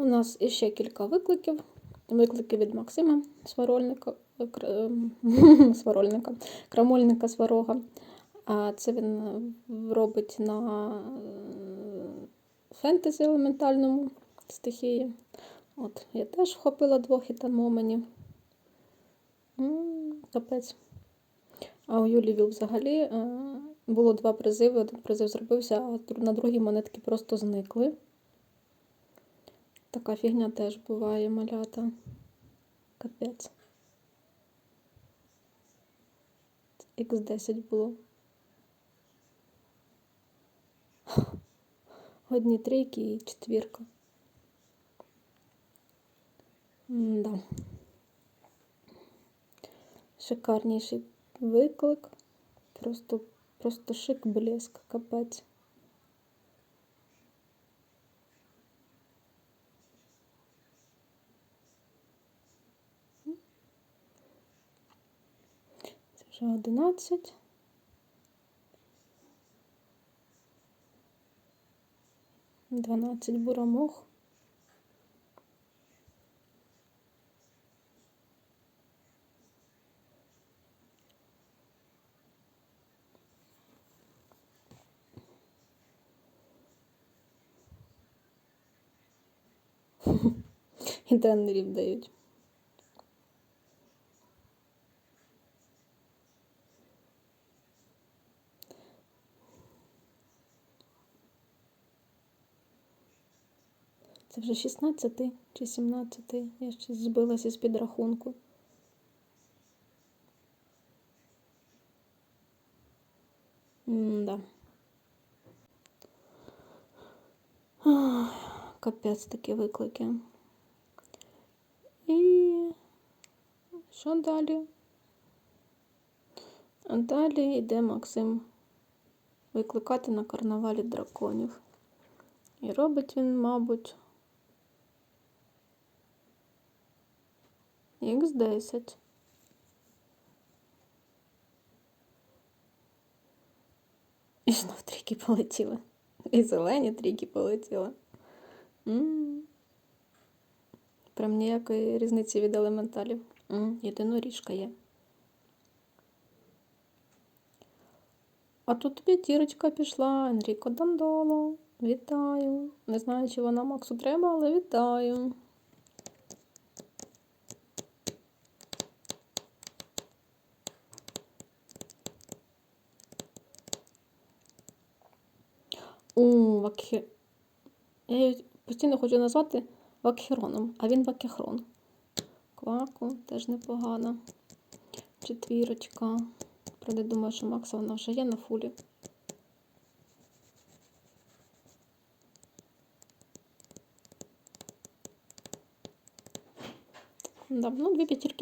У нас іще кілька викликів. Виклики від Максима Сварольника, ем, Сварольника, Крамольника Сварога. А це він е, робить на е, фентезі елементальному стихії. От, я теж вхопила двох ітанмоменів. М, Капець. А у Юлі Віл взагалі е, було два призиви. Один призив зробився, а на другій монетки просто зникли. Така фігня теж буває, малята. Капець. Х10 було. Одні трійки і четвірка. Да. Шикарніший виклик. Просто, просто шик, блеск, капець. Це вже 11. Дванадцять бурамух. І тенерів дають. Це вже 16 чи 17? Я щось збилася з підрахунку. М-да. Капець такі виклики. І що далі? А далі йде Максим викликати на карнавалі драконів. І робить він, мабуть, Х10. І знов трійки полетіли. І зелені трійки полетіли. М. Прям ніякої різниці від елементалів. М, Єдиноріжка є. А тут п'ятірочка пішла. Енріко Дандоло. Вітаю. Не знаю, чи вона Максу треба, але вітаю. Вакхі... Я її постійно хочу назвати Вакхероном, а він Вакехрон. Кваку теж непогано. Четвірочка. Правда, думаю, що Макса вона вже є на фулі. Да, ну, дві п'ятірки